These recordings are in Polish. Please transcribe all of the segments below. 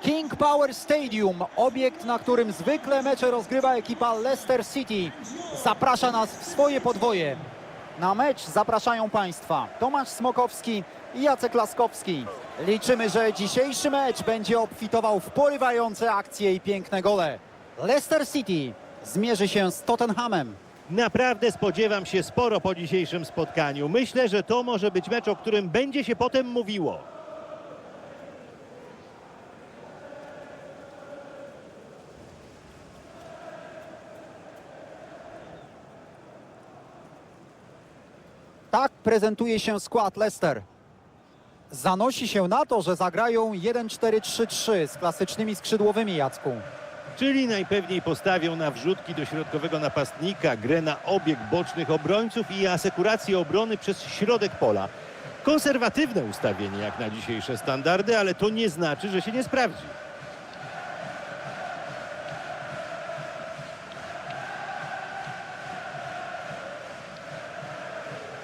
King Power Stadium, obiekt, na którym zwykle mecze rozgrywa ekipa Leicester City, zaprasza nas w swoje podwoje. Na mecz zapraszają Państwa Tomasz Smokowski i Jacek Laskowski. Liczymy, że dzisiejszy mecz będzie obfitował w porywające akcje i piękne gole. Leicester City zmierzy się z Tottenhamem. Naprawdę spodziewam się sporo po dzisiejszym spotkaniu. Myślę, że to może być mecz, o którym będzie się potem mówiło. Tak prezentuje się skład Leicester. Zanosi się na to, że zagrają 1-4-3-3 z klasycznymi skrzydłowymi Jacku. Czyli najpewniej postawią na wrzutki do środkowego napastnika, grę na obieg bocznych obrońców i asekurację obrony przez środek pola. Konserwatywne ustawienie jak na dzisiejsze standardy, ale to nie znaczy, że się nie sprawdzi.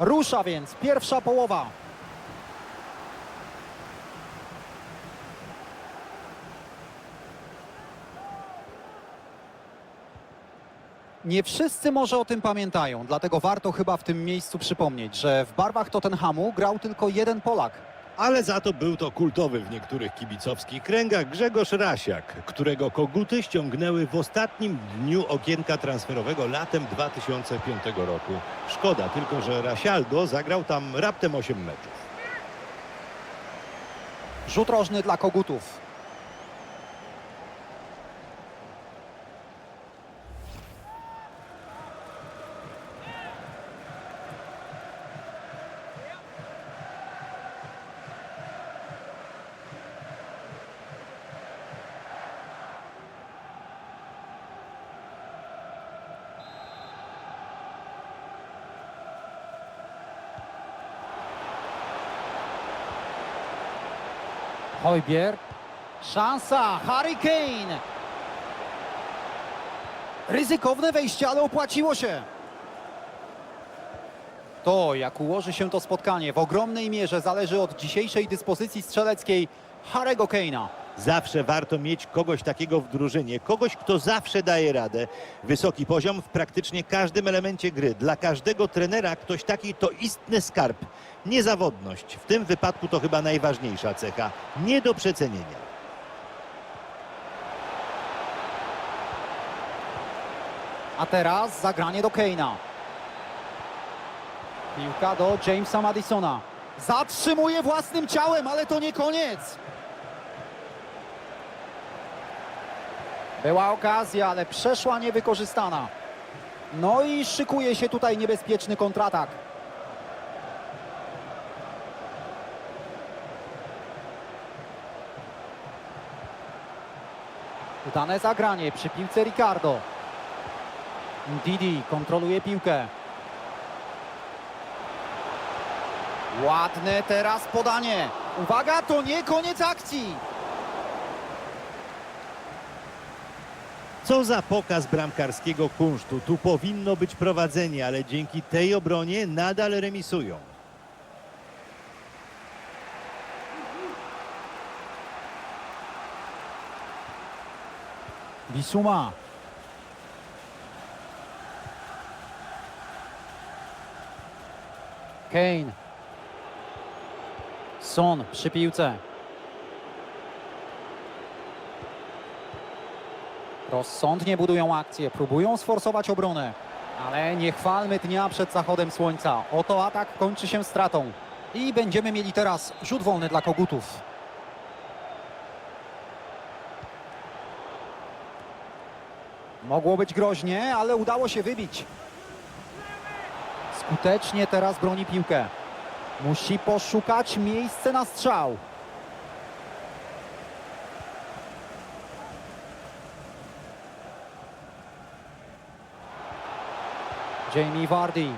Rusza więc pierwsza połowa. Nie wszyscy może o tym pamiętają, dlatego warto chyba w tym miejscu przypomnieć, że w barwach Tottenhamu grał tylko jeden Polak. Ale za to był to kultowy w niektórych kibicowskich kręgach Grzegorz Rasiak, którego koguty ściągnęły w ostatnim dniu okienka transferowego latem 2005 roku. Szkoda tylko, że Rasialdo zagrał tam raptem 8 meczów. Rzut rożny dla Kogutów. Hojbier. Szansa. Harry Kane. Ryzykowne wejście, ale opłaciło się. To, jak ułoży się to spotkanie, w ogromnej mierze zależy od dzisiejszej dyspozycji strzeleckiej Harry'ego Kane'a. Zawsze warto mieć kogoś takiego w drużynie, kogoś, kto zawsze daje radę. Wysoki poziom w praktycznie każdym elemencie gry. Dla każdego trenera ktoś taki to istny skarb. Niezawodność. W tym wypadku to chyba najważniejsza cecha. Nie do przecenienia. A teraz zagranie do Kane'a. Piłka do Jamesa Madisona. Zatrzymuje własnym ciałem, ale to nie koniec. Była okazja, ale przeszła niewykorzystana. No i szykuje się tutaj niebezpieczny kontratak. Udane zagranie przy piłce Ricardo. Didi kontroluje piłkę. Ładne teraz podanie. Uwaga, to nie koniec akcji. Co za pokaz bramkarskiego kunsztu. Tu powinno być prowadzenie, ale dzięki tej obronie nadal remisują. Bisuma. Kane. Son przy piłce. Rozsądnie budują akcję, próbują sforsować obronę. Ale nie chwalmy dnia przed zachodem słońca. Oto atak kończy się stratą. I będziemy mieli teraz rzut wolny dla kogutów. Mogło być groźnie, ale udało się wybić. Skutecznie teraz broni piłkę. Musi poszukać miejsce na strzał. Jamie Vardy.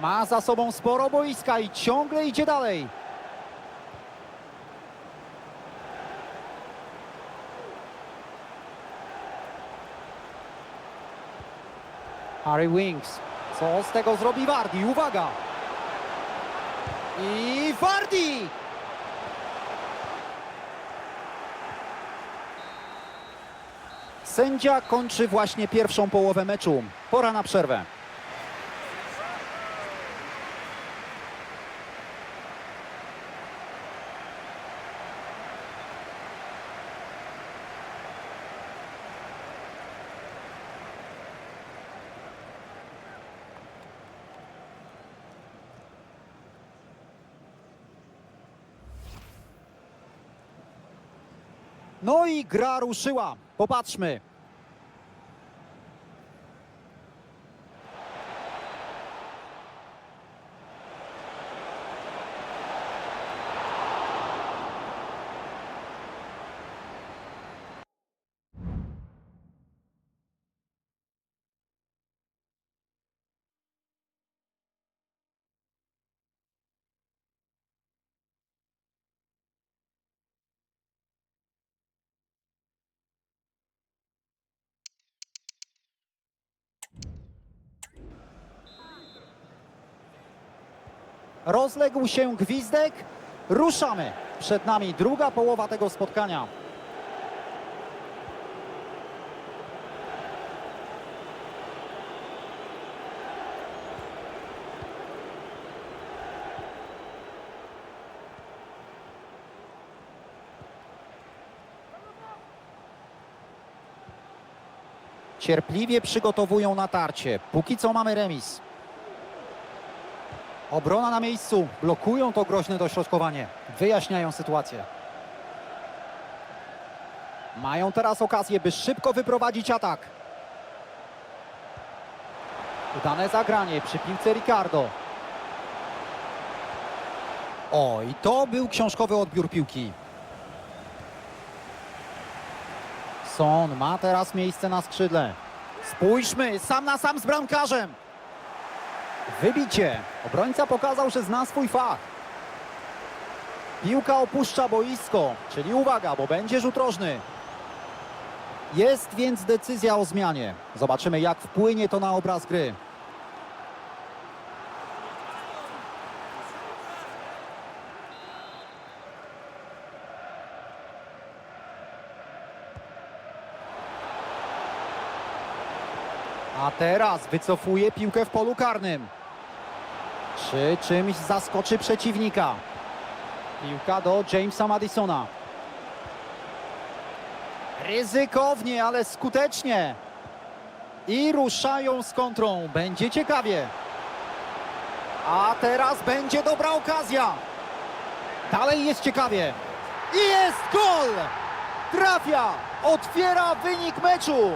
Ma za sobą sporo boiska i ciągle idzie dalej. Harry Winks. Co z tego zrobi Vardy? Uwaga! I Vardy! Sędzia kończy właśnie pierwszą połowę meczu. Pora na przerwę. No i gra ruszyła. Popatrzmy. Rozległ się gwizdek. Ruszamy. Przed nami druga połowa tego spotkania. Cierpliwie przygotowują natarcie. Póki co mamy remis. Obrona na miejscu, blokują to groźne dośrodkowanie, wyjaśniają sytuację. Mają teraz okazję, by szybko wyprowadzić atak. Udane zagranie przy piłce Ricardo. O, i to był książkowy odbiór piłki. Son ma teraz miejsce na skrzydle. Spójrzmy, sam na sam z bramkarzem. Wybicie. Obrońca pokazał, że zna swój fach. Piłka opuszcza boisko, czyli uwaga, bo będzie rzut rożny. Jest więc decyzja o zmianie. Zobaczymy, jak wpłynie to na obraz gry. A teraz wycofuje piłkę w polu karnym. Czy czymś zaskoczy przeciwnika? Piłka do Jamesa Madisona. Ryzykownie, ale skutecznie. I ruszają z kontrą. Będzie ciekawie. A teraz będzie dobra okazja. Dalej jest ciekawie. I jest gol! Trafia! Otwiera wynik meczu.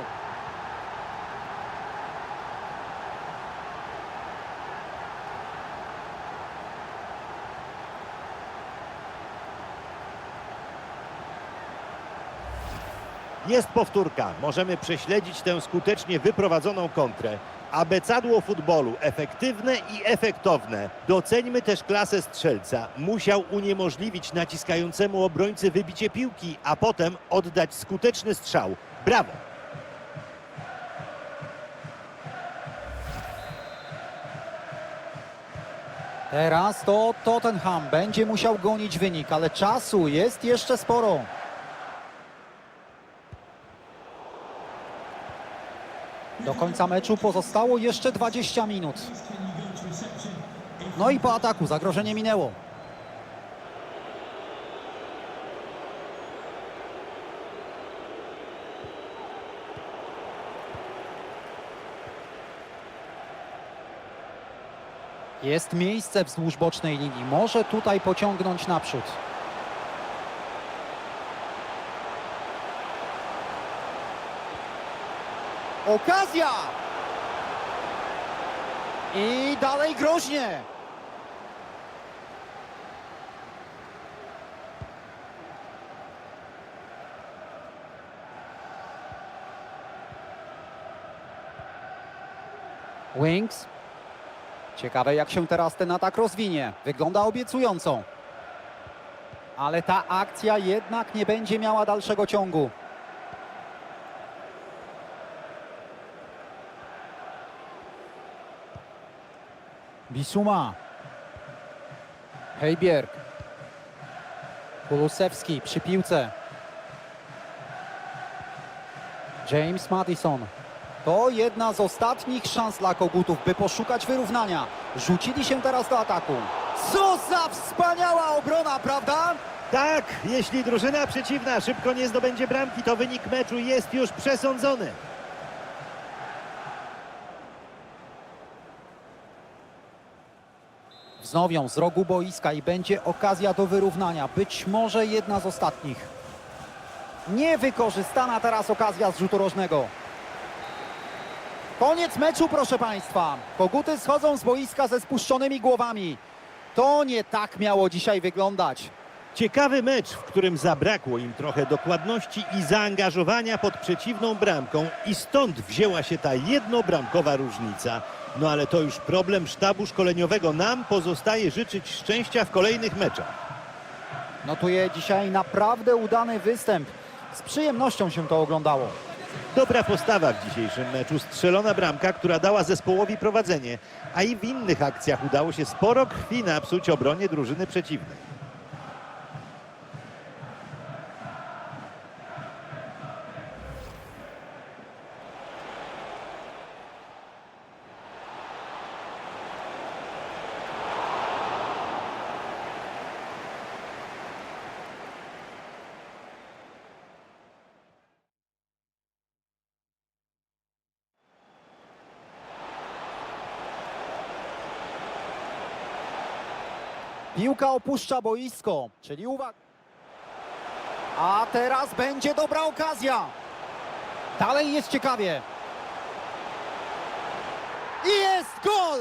Jest powtórka. Możemy prześledzić tę skutecznie wyprowadzoną kontrę. Abecadło futbolu efektywne i efektowne. Doceńmy też klasę strzelca. Musiał uniemożliwić naciskającemu obrońcy wybicie piłki, a potem oddać skuteczny strzał. Brawo! Teraz to Tottenham będzie musiał gonić wynik, ale czasu jest jeszcze sporo. Do końca meczu pozostało jeszcze 20 minut. No i po ataku zagrożenie minęło. Jest miejsce wzdłuż bocznej linii. Może tutaj pociągnąć naprzód. Okazja! I dalej groźnie. Wings. Ciekawe jak się teraz ten atak rozwinie. Wygląda obiecująco. Ale ta akcja jednak nie będzie miała dalszego ciągu. Bisuma. Hejbjerg. Kulusewski przy piłce. James Madison. To jedna z ostatnich szans dla kogutów, by poszukać wyrównania. Rzucili się teraz do ataku. Co za wspaniała obrona, prawda? Tak, jeśli drużyna przeciwna szybko nie zdobędzie bramki, to wynik meczu jest już przesądzony. Wznowią z rogu boiska i będzie okazja do wyrównania. Być może jedna z ostatnich. Niewykorzystana teraz okazja z rzutu rożnego. Koniec meczu, proszę Państwa. Koguty schodzą z boiska ze spuszczonymi głowami. To nie tak miało dzisiaj wyglądać. Ciekawy mecz, w którym zabrakło im trochę dokładności i zaangażowania pod przeciwną bramką i stąd wzięła się ta jednobramkowa różnica. No ale to już problem sztabu szkoleniowego. Nam pozostaje życzyć szczęścia w kolejnych meczach. Notuję dzisiaj naprawdę udany występ. Z przyjemnością się to oglądało. Dobra postawa w dzisiejszym meczu. Strzelona bramka, która dała zespołowi prowadzenie, a i w innych akcjach udało się sporo krwi napsuć obronie drużyny przeciwnej. Piłka opuszcza boisko, czyli uwaga. A teraz będzie dobra okazja. Dalej jest ciekawie. I jest gol!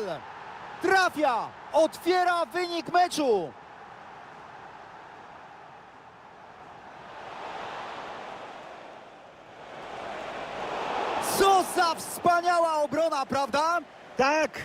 Trafia! Otwiera wynik meczu! Co za wspaniała obrona, prawda? Tak,